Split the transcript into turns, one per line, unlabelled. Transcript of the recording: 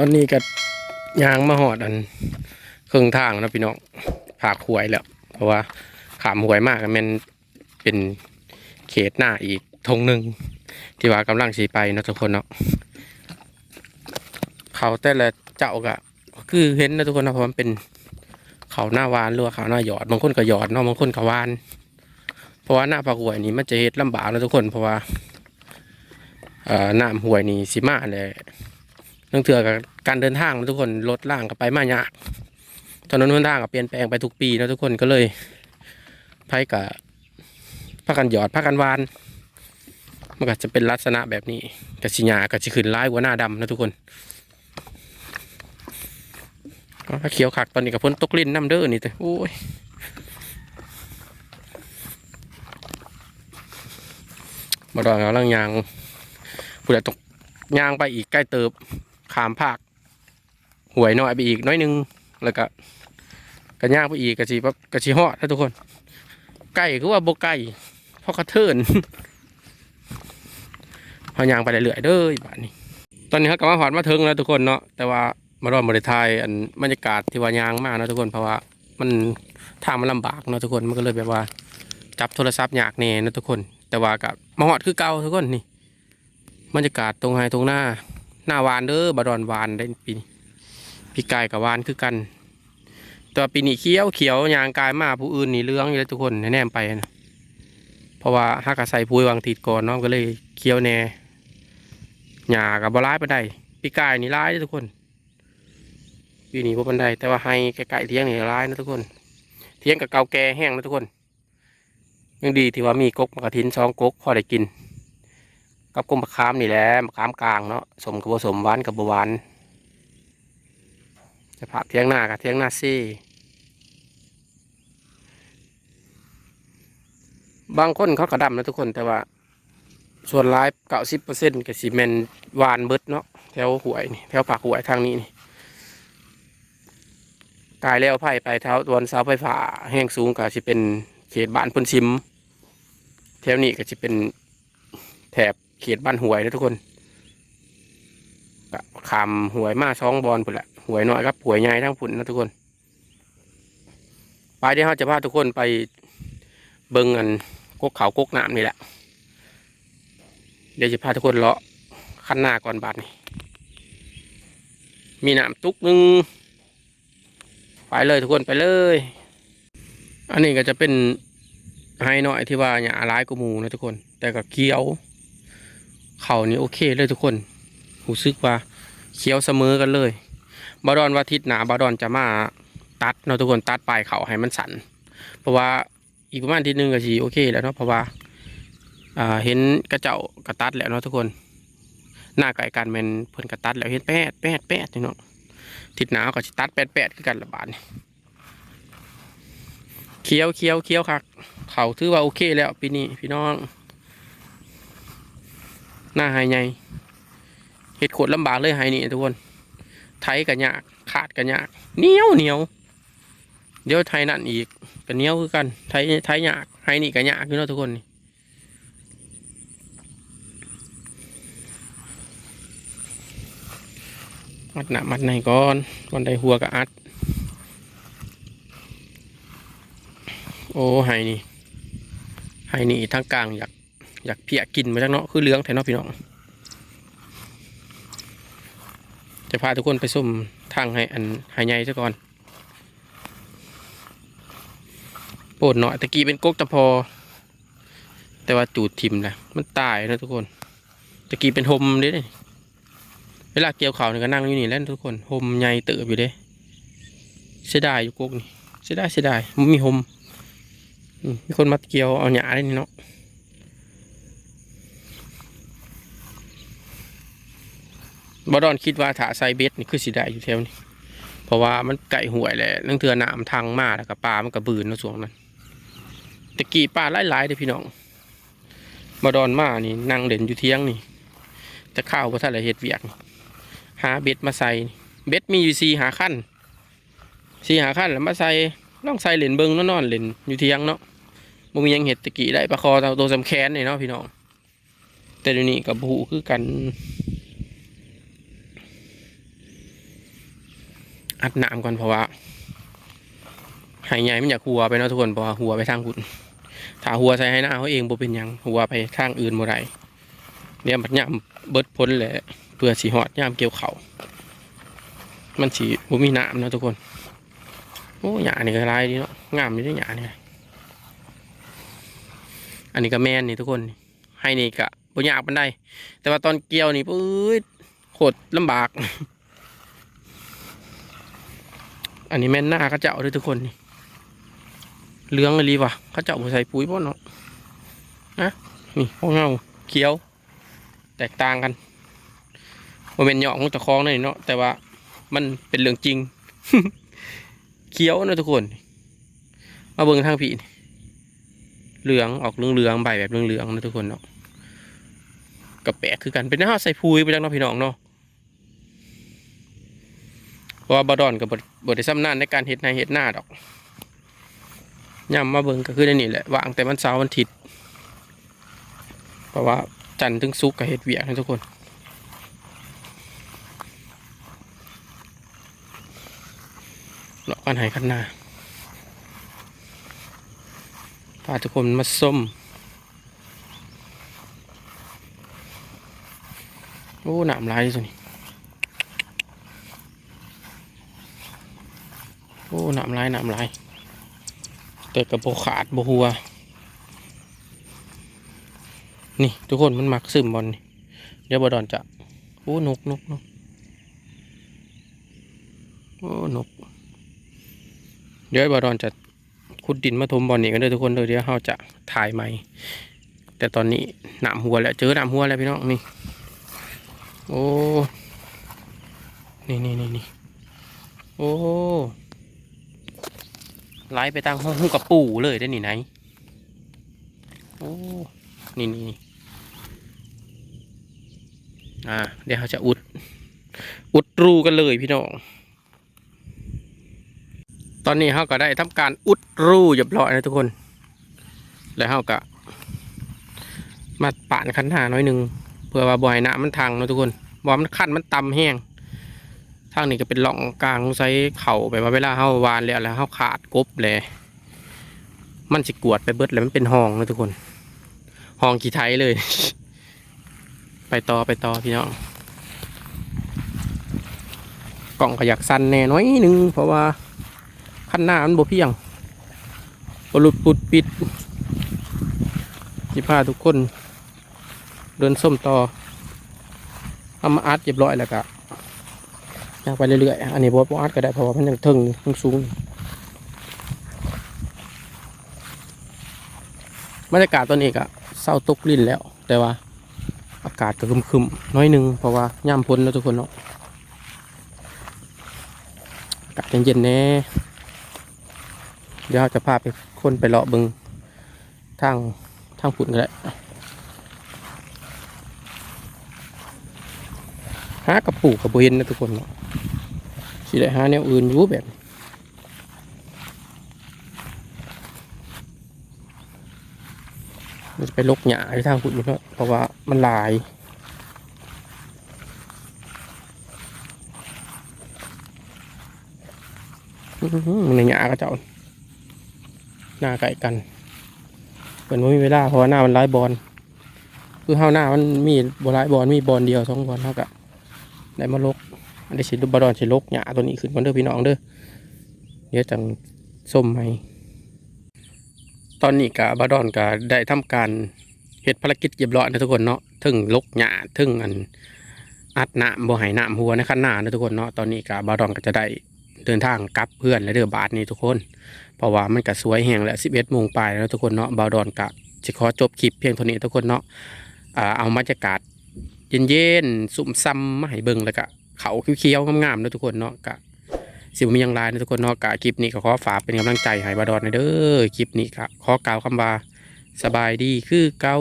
อนนี้ก็ยางมาหอดอันเครึ่องทางนะพี่น้องผากหวยแล้ว เพราะว่าขามหวยมากมันเป็นเขตหน้าอีกทงหนึ่งที่ว่ากำลังสีไปนะทุกคนเนาะเขาแต่ละเจ้าก็คือเห็นนะทุกคนนะเพราะมันเป็นเขาหน้าวานหรือว่าเขาหน้าหยอดบางคนก็หยอดเนาะบางคนก็วาน เพราะว่าหน้าผากหวยนี่มันจะเฮ็ดลำบากนะทุกคนเพราะว่าเอ่อน้ำหวยนี่สิมาเลย เรื่องเถื่อกับการเดินทางนะทุกคนรถล่างก็ไปมายากถนนหนทางก็เปลี่ยนแปลงไปทุกปีนะทุกคนก็เลยไพ่กับพักกันหยอดพักกันวาน มันก็จะเป็นลักษณะแบบนี้กับสิญากับสิขึ้นร้ายกว่าหน้าดำนะทุกคนก็เขียวขักตอนนี้กับพ้นตกลิ้นน้ำเด้อนี่แต่โอ้ยมาดอนกำลังยางผู้ใดตกยางไปอีกใกล้เติบ ขามภาคหวยน้อยไปอีกน้อยหนึงแล้วก็กระย่างไปอีกกระชีปั๊บกระชีฮอดนะทุกคน ไก่คือว่าโบไก่เพราะกระเทินพอยางไปเรื่อยๆเด้อบ้านนี้ ตอนนี้เขากำลังหอดมาถึงแล้วทุกคนเนาะแต่ว่ามารอดบริทายอันบรรยากาศที่ว่ายางมากนะทุกคนเพราะว่ามันทางมันลำบากนะทุกคนมันก็เลยแบบว่า จับโทรศัพท์ยากแน่นะทุกคน แต่ว่ากับมาหอดคือเก่าทุกคนนี่บรรยากาศตรงไฮตรงหน้า หน้าวานเด้อบดอนวานได้ปีนี้พี่กายกับวานคือกัน ตัวปีนี้เขียวเขียวยางกายมาผู้อื่นนี่เลื้องอยู่แล้วทุกคนแน่ไปนะเพราะว่าฮักกะใส่พุยวางติดก่อนเนาะก็เลยเขียวแน่หญ้ากับบร้ายไปได้พี่กายนี่ร้ายเด้อทุกคนปีนี้บ่ปันไดแต่ว่าให้ไก่เทียงนี่ร้ายนะทุกคน เทียงกับเกาแก่แห้งนะทุกคนยังดีที่ว่ามีกกมะกระทินสองกกพอได้กิน กับกลมมะขามนี่แหละมะขามกลางเนาะสมกับผสมหวานกับบัหวานจะผักเทียงหน้ากับเทียงหน้าซี่ บางคนเขากระดำนะทุกคนแต่ว่า ส่วนร้ายเก้าสิบเปอร์เซ็นต์กับซีเมนหวานเบิดเนาะแถวหวยนี่แถวผักหวยทางนี้นี่กายแล้วไผ่ไปแถวตัวนเสาไฟฟ้าแห้งสูงก็จะเป็นเขตบ้านพ่นชิม แถวนี้ก็จะเป็นแถบ เขตบ้านหวยนะทุกคนก็คำหวยมาช่องบอลพุ่นแหละหวยน้อยครับหวยใหญ่ทั้งพุ่นนะทุกคน ไปเดี๋ยวเราจะพาทุกคนไปเบิ่งกันกกเขากกน้ำนี่แหละ เดี๋ยวจะพาทุกคนเลาะขั้นหน้าก่อนบาดนี่มีน้ำตุกนึงไปเลยทุกคนไปเลย อันนี้ก็จะเป็นไฮหน่อยที่ว่าอย่าร้ายกูมูนะทุกคน แต่ก็เคี้ยว เขานี่โอเคเลยทุกคนรู้สึกว่าเคี้ยวเสมอกันเลยบาดอนว่าทิศหนาบาดอนจะมาตัดเนาะทุกคนตัดปลายเขาให้มันสัน เพราะว่าอีกประมาณทีนึงก็สีโอเคแล้วเนาะเพราะว่าอ่าเห็นกระเจ้ากระตัดแล้วเนาะทุกคน หน้าไก่กันแมนเพิ่นกระตัดแล้วเห็นแปดแปดแปดนี่เนาะทิศหนาวก็สิตัดแปดแปดคือกันละบาทนี่เคี้ยวเคี้ยวเคี้ยวคักเขาถือว่าโอเคแล้วปีนี้พี่น้อง หน้าหายใหญ่เห็ดขวดลำบากเลยหายนี่ทุกคนไทยกันยากขาดกันยากเหนียวเหนียวเดี๋ยวไทยนั่นอีกกันเหนียวคือกันไทยไทยยากหายนี่กันยากอยู่เนาะทุกคนนี่มัดหนามัดในก่อนวันใดหัวกับอัด โอ้หายนี่หายนี่ทั้งกลางอยาก อยากเพียกินมาจากเนาะคือเลื้องแทนเนาะพี่น้อง จะพาทุกคนไปส้มทางให้อันหายใหญ่ซะก่อนโปรดหน่อยตะกี้เป็นกกตะพอ แต่ว่าจูดทิมนะมันตายนะทุกคนตะกี้เป็นหมเด้เวลาเกี่ยวเขาเนี่ยก็นั่งอยู่นี่แล้วทุกคนหมใหญ่เติบอยู่เด้เสียดายอยู่กกนี่เสียดายเสียดายมันมีหมมมีคนมาเกี่ยวเอาหญ้าได้นี่เนาะ บดอนคิดว่าถ้าใส่เบ็ดนี่คือสิได้อยู่แถวนี้ เพราะว่ามันไก่ห่วยแหละเรื่องเถื่อน้ำทางมาแล้วก็ปลามันก็บืนนะช่วงนั้นตะกี้ปลาหลายๆเด้อพี่น้องบดอนมานี่นั่งเด่นอยู่เที่ยงนี่จะข้าวพระท่านละเฮ็ดเวียก หาเบ็ดมาใส่เบ็ดมีอยู่สี่หาขั้นสี่หาขั้นแล้วมาใส่ลองใส่เหรียญเบิงนอนๆเหรียญอยู่เที่ยงเนาะบ่มียังเห็ดตะกี้ได้ปลาคอตัวสำแค้นนี่เนาะพี่น้องแต่เดี๋ยวนี้กับผูคือกัน อัดน้ำก่อนเพราะว่าไหใหญ่มันอยากหัวไปเนาะทุกคนเพราะหัวไปทางหุ่นถ้าหัวใส่ให้หน้าเขาเองบ่เป็นยังหัวไปทางอื่นบ่ได้เดี๋ยวมันย่ำเบิดพ้นแหละเพื่อสีหอดย่ำเกี่ยวเขามันสีบ่มีน้ำนะทุกคนโอ้หยานี่ก็ลายดีเนาะงามอยู่ด้วยหยานี่อันนี้ก็แม่นนี่ทุกคนให้นี่ก็บ่ยากปานใดแต่ว่าตอนเกี่ยวนี่ปื๊ดโคตรลำบาก อันนี้แม่นหน้าเขาเจ้าเลยทุกคนนี่เหลืองเลยว่ะเขาเจ้าบ่ใส่ปุ๋ยบ่เนาะนะนี่พวกเงาเขียว แตกต่างกันบ่เป็นหยอกของเจ้าของเลยเนาะแต่ว่ามันเป็นเรื่องจริงเขียวนะทุกคน มาเบิ่งทางพี่เหลืองออกเหลืองๆใบแบบเหลืองๆนะทุกคนเนาะกับแปลกคือกันเป็นหน้าใส่ปุ๋ยไปจังเนาะพี่น้องเนาะ ว่าบดอนกับบดได้ซ้ำนานในการเฮ็ดในเฮ็ดหน้าดอกย่ำมาเบิ่งก็คือในนี่แหละวางแต่มันเสาร์วันอาทิตย์เพราะว่าจันทร์ถึงศุกร์ก็เฮ็ดเวียกนะทุกคนเลาะกันหายกันหน้าพาทุกคนมาส้มโอ้หนามลายสินี่โอ้ หนามลายหนามลาย แต่กระโปขาดโบหัว นี่ทุกคนมันมักซึมบอลนี่เดี๋ยวบอดอนจะโอ้นกนกนกโอ้นก เดี๋ยวไอ้บารอนจะขุดดินมาถมบอลนี่กันเด้อทุกคนเด้อเดี๋ยวเราจะถ่ายใหม่ แต่ตอนนี้หนามหัวแล้วเจอหนามหัวแล้วพี่น้องนี่ โอ้ นี่นี่นี่นี่โอ้ ไล่ไปตั้งห้องกับปู่เลยได้นี่ไหนโอ้นี่นี่อ่า เดี๋ยวเราจะอุด อุดรูกันเลยพี่น้อง ตอนนี้เขาก็ได้ทำการอุดรูเรียบร้อยนะทุกคน แล้วเขาก็มาปานคันหาน้อยหนึ่งเพื่อว่าบ่อยน้ำมันทางนะทุกคนบ่ว่ามันขั้นมันต่ำแห้ง ทางนี้ก็เป็นร่องกลางใช้เข่าแบบว่าเวลาเขาวานแล้วแล้วเขาขาดกบเลย มันสิกวดไปเบิดแล้วมันเป็นห้องนะทุกคนห้องกี่ไทยเลย ไปต่อไปต่อพี่น้องกล่องก็อยากสั้นแน่น้อยนึงเพราะว่าคันหน้ามันบ่เพียงบหลุดปุดปิดสิพาทุกคน เดินส้มต่อเอามาอัดเรียบร้อยแล้วก็ ยางไปเรื่อยๆ อันนี้บอสอัดก็ได้เพราะว่ามันยังเทิงยังสูงบรรยากาศตอนนี้ก็เศร้าตกลิ่นแล้ว แต่ว่าอากาศก็คึมๆน้อยหนึงเพราะว่าย่ำพ้นแล้วทุกคนเนาะอากาศเย็นๆแน่เดี๋ยวเราจะพาไปคนไปเลาะบิงทางทางฝุ่นก็ได้ หากระปูกกระเบนนะทุกคนเนาะสิได้หาแนวอื่นอยู่แบบมันจะไปลกหญ้าที่ทางฝุ่นอยู่เนาะเพราะว่ามันลายมันในหญ้าก็เจ้าหน้าไก่กันเหมือนว่ามีเวลาเพราะว่าหน้ามันร้ายบอลคือเฮาหน้ามันมีบอลร้ายบอลมีบอลเดียวสองบอลเท่ากับ ได้มาลกอันนี้สิบดอนสิลกหญ้าตัวนี้ขึ้นก่อนเด้อพี่น้องเด้อเดี๋ยวจังส้มให้ตอนนี้กับบาดอนก็ได้ทำการเฮ็ดภารกิจเรียบร้อยนะทุกคนเนาะถึงลกหญ้าถึงอันอัดน้ำบ่ให้น้ำหัวในขั้นหน้านะทุกคนเนาะตอนนี้กับบาดอนก็จะได้เดินทางกลับเพื่อนและเรือบาทนี้ทุกคน เพราะว่ามันก็สวยแหงแล้ว11โมงปลายแล้วทุกคนเนาะบาดอนกะจะขอจบคลิปเพียงเท่านี้ทุกคนเนาะเอาบรรยากาศ เย็นๆสุ่มซ้ำมาให้เบิ่งแล้วก็เขาเคี้ยวๆงามๆนะทุกคนเนาะกะสิบมีอย่างไรนะทุกคนเนาะกะคลิปนี้ก็ขอฝากเป็นกำลังใจให้บาดอนหน่อยเด้อคลิปนี้ก็ขอกล่าวคำว่าสบายดีคือเก่า